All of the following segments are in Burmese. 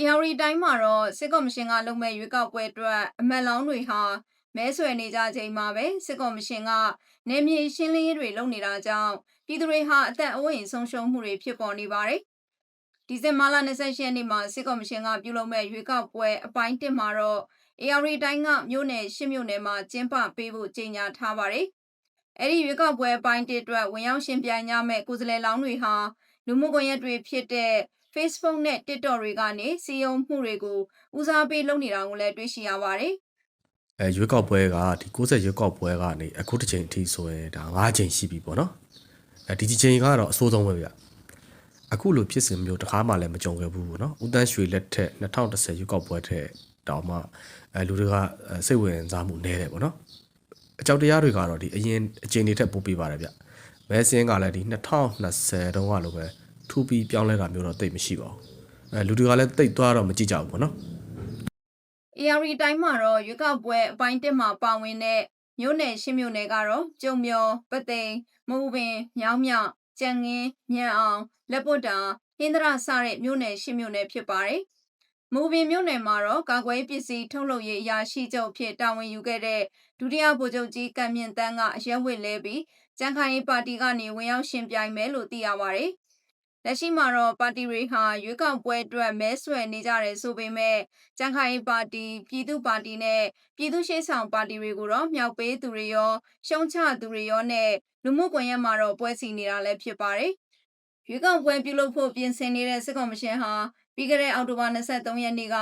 AR တိုင်းမှာတော့စစ်ကော်မရှင်ကလုပ်မဲ့ရွေးကောက်ပွဲအတွက်အမတ်လောင်းတွေဟာမဲဆွယ်နေကြချိန်မှာပဲစစ်ကော်မရှင်ကနေမြေရှင်းလင်းရေးတွေလုပ်နေတာကြောင့်ပြည်သူတွေဟာအသက်အိုးအိမ်ဆုံးရှုံးမှုတွေဖြစ်ပေါ်နေပါတယ်။ဒီဇင်ဘာလ28ရက်နေ့မှာစစ်ကော်မရှင်ကပြုလုပ်မဲ့ရွေးကောက်ပွဲအပိုင်း1မှာတော့ AR တိုင်းကမြို့နယ်ရှစ်မြို့နယ်မှာကျင်းပပေးဖို့ကြေညာထားပါတယ်။အဲ့ဒီရွေးကောက်ပွဲအပိုင်း1အတွက်ဝင်ရောက်ရှင်ပြိုင်ကြမဲ့ကိုယ်စားလှယ်လောင်းတွေဟာလူမှုကွန်ရက်တွေဖြစ်တဲ့ Facebook နဲ့ TikTok တွေကနေစီယုံမှုတွေကိုဦးစားပေးလုပ်နေတာကိုလည်းတွေ့ရှိရပါတယ်။အဲရွေးကောက်ပွဲကဒီ60ရွေးကောက်ပွဲကနေအခုတစ်ချိန်အထိဆိုရင်ဒါ9ချိန်ရှိပြီပေါ့နော်အဲဒီဒီချိန်ကတော့အဆိုးဆုံးပဲဗျအခုလိုဖြစ်စဉ်မျိုးတစ်ခါမှလည်းမကြုံခဲ့ဘူးပေါ့နော်ဦးတန်းရွှေလက်ထက်2010ရွေးကောက်ပွဲထက်တောင်မှအဲလူတွေကအဲစိတ်ဝင်စားမှုနည်းတယ်ပေါ့နော်အကြောက်တရားတွေကတော့ဒီအရင်အချိန်တွေထက်ပိုပြီးပါတယ်ဗျမဲစင်းကလည်းဒီ2020တုန်းကလိုပဲ ထူပြီးပြောင်းလဲတာမျိုးတော့တိတ်မရှိပါဘူးအဲလူတွေကလည်းတိတ်သွားတော့မကြည့်ကြဘူးပေါ့နော် AR တိုင်းမှာတော့ရွေးကောက်ပွဲအပိုင်း1မှာပါဝင်တဲ့မြို့နယ်ရှစ်မြို့နယ်ကတော့ကျုံမျောပသိမ်မူပင်မြောင်းမြောက်ကြံငင်းမြန်အောင်လက်ပွတ်တာဟင်းသရစတဲ့မြို့နယ်ရှစ်မြို့နယ်ဖြစ်ပါတယ်။မူပင်မြို့နယ်မှာတော့ကာကွယ်ပစ္စည်းထုတ်လုပ်ရေးအရာရှိချုပ်ဖြစ်တာဝန်ယူခဲ့တဲ့ဒုတိယဗိုလ်ချုပ်ကြီးကံမြင့်တန်းကအရက်ဝစ်လဲပြီးကြံခိုင်ရေးပါတီကနေဝင်ရောက်ရှင်ပြိုင်မယ်လို့သိရပါတယ်။ လက်ရှိမှာတော့ပါတီတွေဟာရွေးကောက်ပွဲအတွက်မဲဆွယ်နေကြတယ်ဆိုပေမဲ့ကြံခိုင်ရေးပါတီပြည်သူ့ပါတီနဲ့ပြည်သူ့ရှေ့ဆောင်ပါတီတွေကိုတော့မြောက်ပေးသူတွေရောရှုံးချသူတွေရောနဲ့လူမှုကွန်ရက်မှာတော့ပွဲစီနေတာလည်းဖြစ်ပါတယ်။ရွေးကောက်ပွဲပြုလုပ်ဖို့ပြင်ဆင်နေတဲ့စစ်ကောင်မရှင်ဟာပြီးခဲ့တဲ့အောက်တိုဘာ23ရက်နေ့က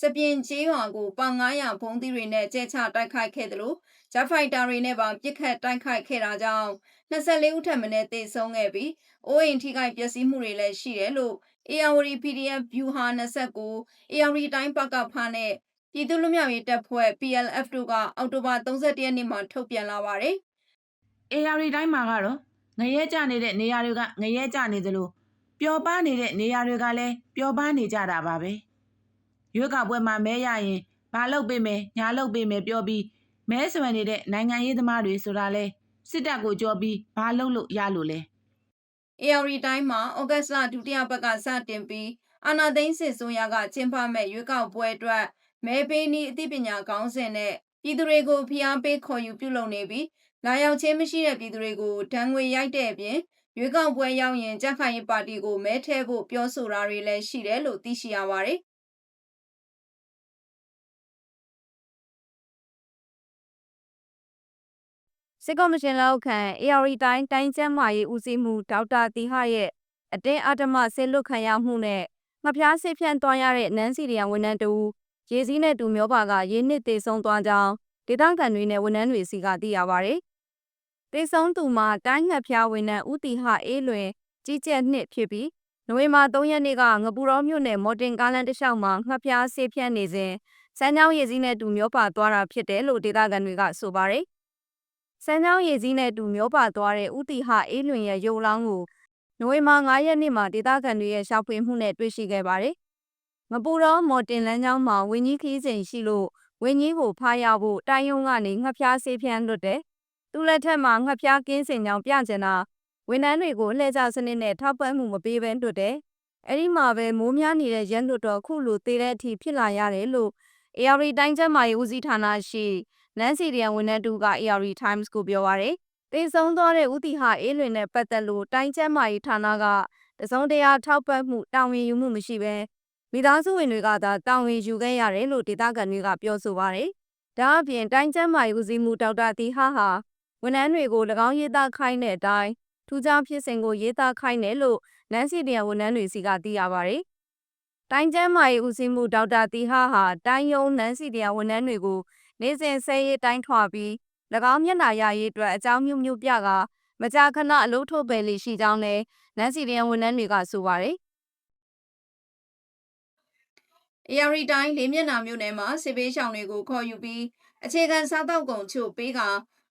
စပြင်းကျေးရွာကိုပေါင်900ဘုံသီးတွေနဲ့ကျဲချတိုက်ခိုက်ခဲ့တယ်လို့ဂျက်ဖိုက်တာတွေနဲ့ပါပြစ်ခတ်တိုက်ခိုက်ခဲ့တာကြောင့်24ဦးထပ်မံတေဆုံးခဲ့ပြီးအိုးအိမ်ထိခိုက်ပျက်စီးမှုတွေလည်းရှိတယ်လို့ AR PDF View ဟာ29 AR တိုင်းပကဖားနဲ့ပြည်သူ့လူမျိုးရေးတပ်ဖွဲ့ PLF တို့ကအောက်တိုဘာ31ရက်နေ့မှာထုတ်ပြန်လာပါတယ် AR တိုင်းမှာကတော့ငရဲကြနေတဲ့နေရာတွေကငရဲကြနေသလိုပျော်ပါနေတဲ့နေရာတွေကလည်းပျော်ပါနေကြတာပါပဲ ရွေးကောက်ပွဲမှာမဲရရင်ဘာလုပ်ပေးမယ်ညာလုပ်ပေးမယ်ပြောပြီးမဲဆွယ်နေတဲ့နိုင်ငံရေးသမားတွေဆိုတာလဲစစ်တပ်ကိုကြောပြီးဘာလုပ်လို့ရလို့လဲ AR တိုင်းမှာဩဂတ်လဒုတိယပတ်ကစတင်ပြီးအာနာသိန်းစစ်ဆိုရကကျင်းပမဲ့ရွေးကောက်ပွဲအတွက်မဲပေးနည်းအသိပညာကောင်းစဉ်နဲ့ပြည်သူတွေကိုဖိအားပေးခေါ်ယူပြုလုပ်နေပြီးလာရောက်ခြင်းမရှိတဲ့ပြည်သူတွေကိုဒဏ်ငွေရိုက်တဲ့အပြင်ရွေးကောက်ပွဲရောက်ရင်ကြက်ခိုင်ရေးပါတီကိုမဲထည့်ဖို့ပြောဆိုတာတွေလည်းရှိတယ်လို့သိရှိရပါတယ်။ စစ်ကော်မရှင်လက်အောက်ခံ AR တိုင်းတိုင်းကျမ်းမာရေးဦးစီးမှုဒေါက်တာတီဟရဲ့အတင်းအဓမ္မဆစ်လွတ်ခံရမှုနဲ့ငပြားဆစ်ဖြန့်သွားရတဲ့နန်းစီရီယံဝန်ထမ်းတူရေစည်းနဲ့တူမျိုးပါကရင်းနစ်တေဆုံးသွားကြောင်းဒေသခံတွေနဲ့ဝန်ထမ်းတွေစီကသိရပါဗျ။တေဆုံးသူမှာတိုင်းငှက်ဖျားဝန်ထမ်းဦးတီဟအေးလွင်ကြီးကျက်နှစ်ဖြစ်ပြီးနိုဝင်ဘာ3ရက်နေ့ကငပူတော်မြို့နယ်မော်တင်ကားလန်တစ်လျှောက်မှာငှက်ဖျားဆစ်ဖြန့်နေစဉ်စမ်းချောင်းရည်စည်းနဲ့တူမျိုးပါသွားတာဖြစ်တယ်လို့ဒေသခံတွေကဆိုပါတယ်။ စမ်းချောင်းရည်စည်းနဲ့တူမျိုးပါသွားတဲ့ဦးတီဟအေးလွင်ရဲ့ရုပ်လောင်းကိုနိုဝင်ဘာ9ရက်နေ့မှာဒေသခံတွေရဲ့ရှာဖွေမှုနဲ့တွေ့ရှိခဲ့ပါတယ်။ငပူတော်မော်တင်လန်းကျောင်းမှာဝင်းကြီးခီးစဉ်ရှိလို့ဝင်းကြီးကိုဖားရဖို့တိုင်းရုံးကနေငှက်ဖျားဆေးဖြန်းလွတ်တယ်။သူ့လက်ထက်မှာငှက်ဖျားကင်းစင်ကြောင်ပြကျင်တာဝန်ထမ်းတွေကိုလှည့်ကြစနစ်နဲ့ထောက်ပံ့မှုမပေးဘဲလွတ်တယ်။အဲ့ဒီမှာပဲမိုးများနေတဲ့ရက်လွတ်တော့ခုလိုသေးတဲ့အထိဖြစ်လာရတယ်လို့ AR တိုင်းကျမ်းမာရေးဦးစီးဌာနရှိ နန်းစီရီယံဝန်ထမ်းတူက AR Times ကိုပြောပါရယ်တေဆုံးသွားတဲ့ဦးတီဟာအေးလွင်နဲ့ပတ်သက်လို့တိုင်းကျမ်းမာရေးဌာနကတစုံတရာထောက်ပံ့မှုတာဝန်ယူမှုမရှိဘဲမိသားစုဝင်တွေကသာတာဝန်ယူခဲ့ရတယ်လို့ဒေသခံတွေကပြောဆိုပါရယ်ဒါအပြင်တိုင်းကျမ်းမာရေးဦးစီးမှုဒေါက်တာတီဟာဟာဝန်ထမ်းတွေကို၎င်းရေးသားခိုင်းတဲ့အတိုင်းထူးခြားဖြစ်စဉ်ကိုရေးသားခိုင်းတယ်လို့နန်းစီရီယံဝန်ထမ်းတွေစီကသိရပါရယ်တိုင်းကျမ်းမာရေးဦးစီးမှုဒေါက်တာတီဟာဟာတိုင်းယုံနန်းစီရီယံဝန်ထမ်းတွေကို နေ့စဉ်ဆဲရေးတိုင်းထွာပြီး၎င်းမျက်နှာရရေးအတွက်အကြောင်းမျိုးမျိုးပြကမကြာခဏအလို့ထုတ်ပယ်လေးရှိကြောင်းလည်းနန်းစီရီယံဝန်ထမ်းတွေကဆိုပါတယ် AR တိုင်းလေးမျက်နှာမြို့နယ်မှာစစ်ပေးရှောင်တွေကိုခေါ်ယူပြီးအခြေခံစားတောက်ကုန်ချို့ပေးက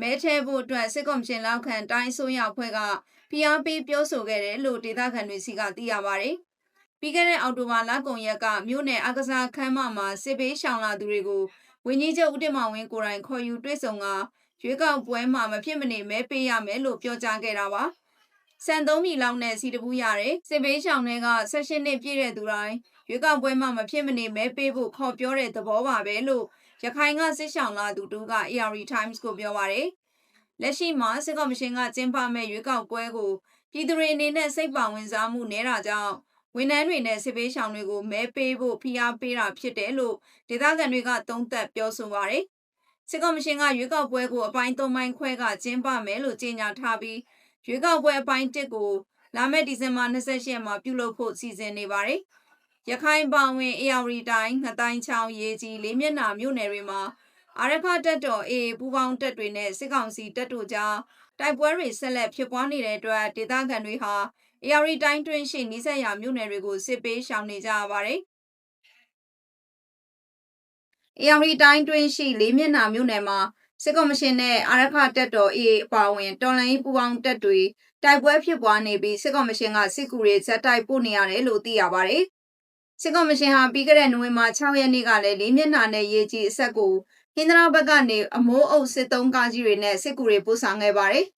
မဲထဲဖို့အတွက်စစ်ကော်မရှင်လောက်ခံတိုင်းအစိုးရအဖွဲ့ကဖိအားပေးပြောဆိုခဲ့တယ်လို့ဒေသခံတွေစီကသိရပါတယ်။ပြီးခဲ့တဲ့အောက်တိုဘာလကုန်ရက်ကမြို့နယ်အကစားခန်းမမှာစစ်ပေးရှောင်လာသူတွေကို ဝင်းကြီးချုပ်ဦးတင်မောင်ဝင်းကိုယ်တိုင်ခေါ်ယူတွေ့ဆုံကရွေးကောက်ပွဲမှာမဖြစ်မနေမဲပေးရမယ်လို့ပြောကြားခဲ့တာပါ။စံသုံးမီလောက်နဲ့စီတပူးရတယ်စစ်ပေးရှောင်တွေက16နှစ်ပြည့်တဲ့သူတိုင်းရွေးကောက်ပွဲမှာမဖြစ်မနေမဲပေးဖို့ခေါ်ပြောတဲ့သဘောပါပဲလို့ရခိုင်ကစစ်ဆောင်လာသူတူက AR Times ကိုပြောပါတယ်လက်ရှိမှာစစ်ကော်မရှင်ကကျင်းပမဲ့ရွေးကောက်ပွဲကိုပြည်သူတွေအနေနဲ့စိတ်ပါဝင်စားမှုနေတာကြောင့် ဝန်ထမ်းတွေနဲ့စစ်ပေးဆောင်တွေကိုမဲပေးဖို့ဖိအားပေးတာဖြစ်တယ်လို့ဒေသခံတွေကသုံးသပ်ပြောဆိုပါတယ်စစ်ကော်မရှင်ကရွေးကောက်ပွဲကိုအပိုင်း၃ပိုင်းခွဲကကျင်းပမယ်လို့ကြေညာထားပြီးရွေးကောက်ပွဲအပိုင်း၁ကိုလာမယ့်ဒီဇင်ဘာ28ရက်မှာပြုလုပ်ဖို့စီစဉ်နေပါတယ်။ရခိုင်ပောင်ဝင်အေရီတိုင်းငတိုင်းချောင်းရေကြီးလေးမျက်နှာမြို့နယ်တွေမှာအာရခတက်တော်အေပူပေါင်းတက်တွေနဲ့စစ်ကောင်စီတက်တို့ကြားတိုက်ပွဲတွေဆက်လက်ဖြစ်ပွားနေတဲ့အတွက်ဒေသခံတွေဟာ အေရီတိုင်းတွင်းရှိနီးစပ်ရာမြို့နယ်တွေကိုစစ်ပေးရှောင်နေကြရပါတယ်။အေရီတိုင်းတွင်းရှိလေးမျက်နှာမြို့နယ်မှာစစ်ကော်မရှင်နဲ့အာရခတက်တော်အေအပါအဝင်တော်လိုင်းပူပေါင်းတက်တွေတိုက်ပွဲဖြစ်ပွားနေပြီးစစ်ကော်မရှင်ကစစ်ကူတွေဇက်တိုက်ပို့နေရတယ်လို့သိရပါတယ်။စစ်ကော်မရှင်ဟာပြီးခဲ့တဲ့နိုဝင်ဘာ6ရက်နေ့ကလည်းလေးမျက်နှာနဲ့ရေကြီးအဆက်ကိုဟင်္ဒရာဘက်ကနေအမိုးအုပ်စစ်သုံးကားကြီးတွေနဲ့စစ်ကူတွေပို့ဆောင်ခဲ့ပါတယ်။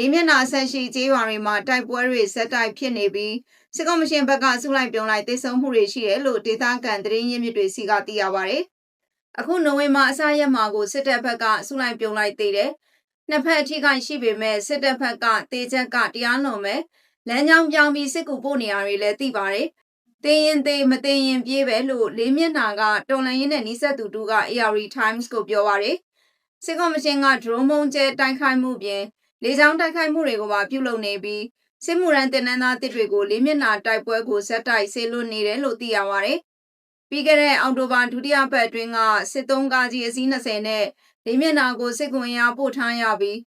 လေးမျက်နှာဆက်ရှိကျေးရွာတွေမှာတိုက်ပွဲတွေဇက်တိုက်ဖြစ်နေပြီးစစ်ကော်မရှင်ဘက်ကဆုလိုက်ပြုံးလိုက်တိုက်ဆုံမှုတွေရှိတယ်လို့ဒေသခံသတင်းရင်းမြစ်တွေစီကသိရပါတယ်။အခုနိုဝင်ဘာအစရက်မှာကိုစစ်တပ်ဘက်ကဆုလိုက်ပြုံးလိုက်သေးတယ်။နှစ်ဖက်အထိကရှိပေမဲ့စစ်တပ်ဘက်ကတေချက်ကတရားလွန်မဲ့လမ်းကြောင်းပြောင်းပြီးစစ်ကူပို့နေရတွေလည်းသိပါတယ်။တင်းရင်သေးမတင်းရင်ပြေးပဲလို့လေးမျက်နှာကတော်လန်ရင်နဲ့နီးစပ်သူတူက AR Times ကိုပြောပါတယ်။စစ်ကော်မရှင်ကဒရုန်းမုံကျဲတိုက်ခိုက်မှုပြင် လေကြောင်းတိုက်ခိုက်မှုတွေကိုပါပြုလုပ်နေပြီးစစ်မှုရန်တင်နန်းသားတစ်တွေကိုလေးမျက်နှာတိုက်ပွဲကိုဇက်တိုက်ဆေးလွတ်နေတယ်လို့သိရပါတယ်။ပြီးခဲ့တဲ့အောက်တိုဘာဒုတိယပတ်အတွင်းကစစ်သုံးကားကြီးအစီး20နဲ့လေးမျက်နှာကိုစစ်ကွန်ရာပို့ထားရပြီး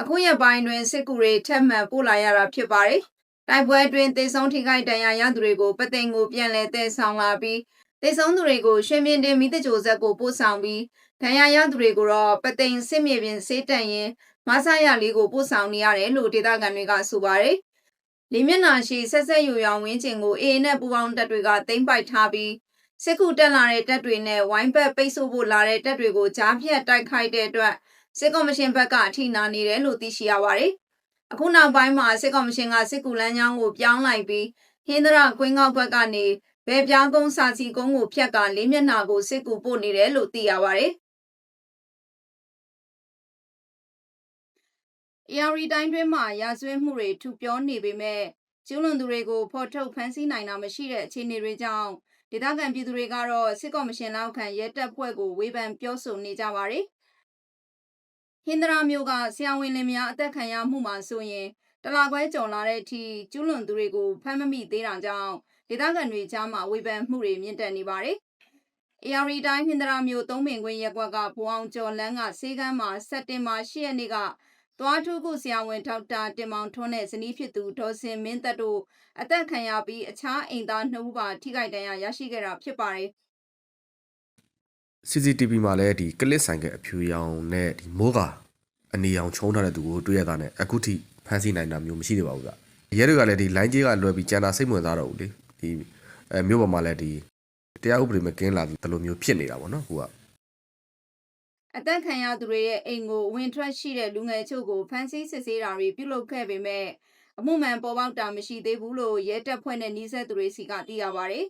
အခုရက်ပိုင်းတွင်စစ်ကူတွေထပ်မံပို့လာရတာဖြစ်ပါတယ်။တိုက်ပွဲအတွင်းတေဆုံးထိခိုက်ဒဏ်ရာရသူတွေကိုပသိမ်ကိုပြန်လည်တည်ဆောင်လာပြီးတေဆုံးသူတွေကိုရွှေမြင့်တင်မိတကြိုဆက်ကိုပို့ဆောင်ပြီးဒဏ်ရာရသူတွေကိုတော့ပသိမ်စစ်မြေပြင်စေးတန့်ရင် မဆရလေးကိုပို့ဆောင်နေရတယ်လို့ဒေသခံတွေကဆိုပါတယ်။လေးမျက်နှာရှိဆက်ဆက်ယူရောင်ဝင်းကျင်ကိုအေအေနဲ့ပူပေါင်းတပ်တွေကတင်ပိုက်ထားပြီးစစ်ကူတက်လာတဲ့တပ်တွေနဲ့ဝိုင်းဘက်ပိတ်ဆို့ဖို့လာတဲ့တပ်တွေကိုကြားဖြတ်တိုက်ခိုက်တဲ့အတွက်စစ်ကော်မရှင်ဘက်ကအထိနာနေတယ်လို့သိရှိရပါတယ်။အခုနောက်ပိုင်းမှာစစ်ကော်မရှင်ကစစ်ကူလမ်းကြောင်းကိုပြောင်းလိုက်ပြီးဟင်းဒရကွင်းကောက်ဘက်ကနေဘယ်ပြောင်းကုန်းစာစီကုန်းကိုဖြတ်ကလေးမျက်နှာကိုစစ်ကူပို့နေတယ်လို့သိရပါတယ်။ AR တိုင်းတွင်းမှာရာဇဝတ်မှုတွေထူပြောနေပေမဲ့ကျူးလွန်သူတွေကိုဖော်ထုတ်ဖမ်းဆီးနိုင်တာမရှိတဲ့အခြေအနေတွေကြောင့်ဒေသခံပြည်သူတွေကတော့စစ်ကော်မရှင်လောက်ခံရဲတပ်ဖွဲ့ကိုဝေဖန်ပြောဆိုနေကြပါတယ်။ဟင်္ဒရာမျိုးကဆရာဝန်လင်များအသက်ခံရမှုမှာဆိုရင်တလာခွဲကြုံလာတဲ့အထိကျူးလွန်သူတွေကိုဖမ်းမမိသေးတာကြောင့်ဒေသခံတွေကြားမှာဝေဖန်မှုတွေမြင့်တက်နေပါတယ်။ AR တိုင်းဟင်္ဒရာမျိုးသုံးပင်ခွင်းရက်ကွက်ကဘိုအောင်ကျော်လန်းကစေကမ်းမှာစက်တင်ဘာ10ရက်နေ့က သွားထုခုဆရာဝန်ဒေါက်တာတင်မောင်ထွန်းနဲ့ဇနီးဖြစ်သူဒေါ်စင်မင်းသက်တို့အသက်ခံရပြီးအခြားအိမ်သားနှစ်ဦးပါထိခိုက်ဒဏ်ရာရရှိခဲ့တာဖြစ်ပါတယ် CCTV မှာလည်းဒီကလစ်ဆိုင်ကအဖြူရောင်နဲ့ဒီမိုးကာအနေရောင်ချုံထားတဲ့သူကိုတွေ့ရတာနဲ့အခုထိဖမ်းဆီးနိုင်တာမျိုးမရှိသေးပါဘူးဗျရဲတွေကလည်းဒီ line ကြီးကလွယ်ပြီးကြံတာစိတ်ဝင်စားတော့ဘူးလေဒီအဲမြို့ပေါ်မှာလည်းဒီတရားဥပဒေမကင်းလာဘူးဒီလိုမျိုးဖြစ်နေတာပေါ့နော်ခုက အသက်ခံရသူတွေရဲ့အိမ်ကိုဝင်ထွက်ရှိတဲ့လူငယ်ချို့ကိုဖမ်းဆီးစစ်ဆေးတာတွေပြုလုပ်ခဲ့ပေမဲ့အမှုမှန်ပေါ်ပေါက်တာမရှိသေးဘူးလို့ရဲတပ်ဖွဲ့နဲ့နှီးဆက်သူတွေစီကသိရပါတယ်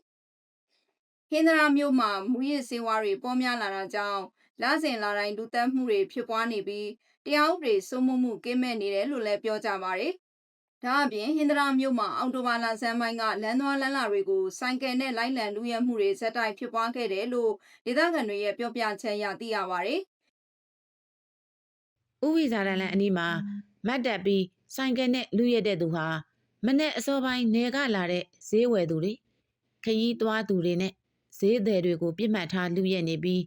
။ဟင်္ဒရာမြို့မှာမူရစ်စေဝါတွေပေါ်များလာတာကြောင့်လစဉ်လာတိုင်းလူသက်မှုတွေဖြစ်ပွားနေပြီးတရားဥပဒေစိုးမိုးမှုကင်းမဲ့နေတယ်လို့လည်းပြောကြပါတယ်။ဒါအပြင်ဟင်္ဒရာမြို့မှာအော်တိုဘာလဆန်းပိုင်းကလမ်းသွားလမ်းလာတွေကိုစိုင်းကယ်နဲ့လိုက်လံလူရဲမှုတွေဇက်တိုက်ဖြစ်ပွားခဲ့တယ်လို့ဒေသခံတွေရဲ့ပြောပြချက်အရသိရပါတယ်။ ဥဝိဇာရလန်အနီးမှာမတ်တက်ပြီးဆိုင်ကယ်နဲ့လူရက်တဲ့သူဟာမနဲ့အစောပိုင်းနေကလာတဲ့ဈေးဝယ်သူတွေခရီးသွားသူတွေနဲ့ဈေးသည်တွေကိုပြစ်မှတ်ထားလူရက်နေပြီး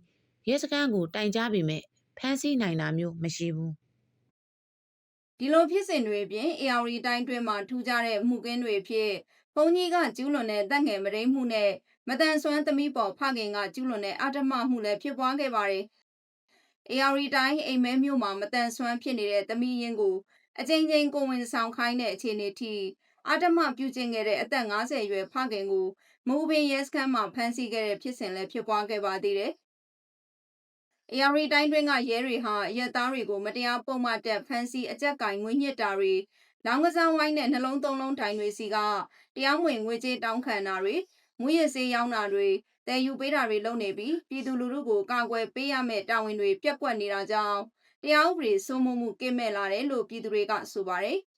ရဲစခန်းကိုတိုင်ကြားပေမဲ့ဖမ်းဆီးနိုင်တာမျိုးမရှိဘူးဒီလိုဖြစ်စဉ်တွေအပြင် AR တိုင်းတွင်းမှာထူးခြားတဲ့မှုကင်းတွေဖြစ်ဘုံကြီးကကျူးလွန်တဲ့တပ်ငယ်မရိမှုနဲ့မတန်ဆွမ်းသမီးပေါ်ဖခင်ကကျူးလွန်တဲ့အဓမ္မမှုလည်းဖြစ်ပွားခဲ့ပါတယ်။ AR တိုင်းအိမ်မဲမျိုးမှာမတန်ဆွမ်းဖြစ်နေတဲ့သမီးရင်းကိုအကြိမ်ကြိမ်ကိုဝင်ဆောင်ခိုင်းတဲ့အခြေအနေထိအဓမ္မပြုကျင့်ခဲ့တဲ့အသက်50အရွယ်ဖခင်ကိုမူပင်ရဲစခန်းမှာဖမ်းဆီးခဲ့တဲ့ဖြစ်စဉ်လည်းဖြစ်ပွားခဲ့ပါသေးတယ်။ AR တိုင်းတွင်းကရဲတွေဟာအရက်သားတွေကိုမတရားပုံမှန်တက်ဖမ်းဆီးအကြက်ကင်ငွေညစ်တာတွေလောင်းကစားဝိုင်းနဲ့နှလုံးသုံးလုံးတိုင်တွေစီကတရားဝင်ငွေကြေးတောင်းခံတာတွေမူရစေးရောင်းတာတွေ တည်ယူပေးတာတွေလုပ်နေပြီးပြည်သူလူထုကိုကာကွယ်ပေးရမယ့်တာဝန်တွေပြက်ကွက်နေတာကြောင့်တရားဥပဒေစိုးမိုးမှုကင်းမဲ့လာတယ်လို့ပြည်သူတွေကဆိုပါတယ်။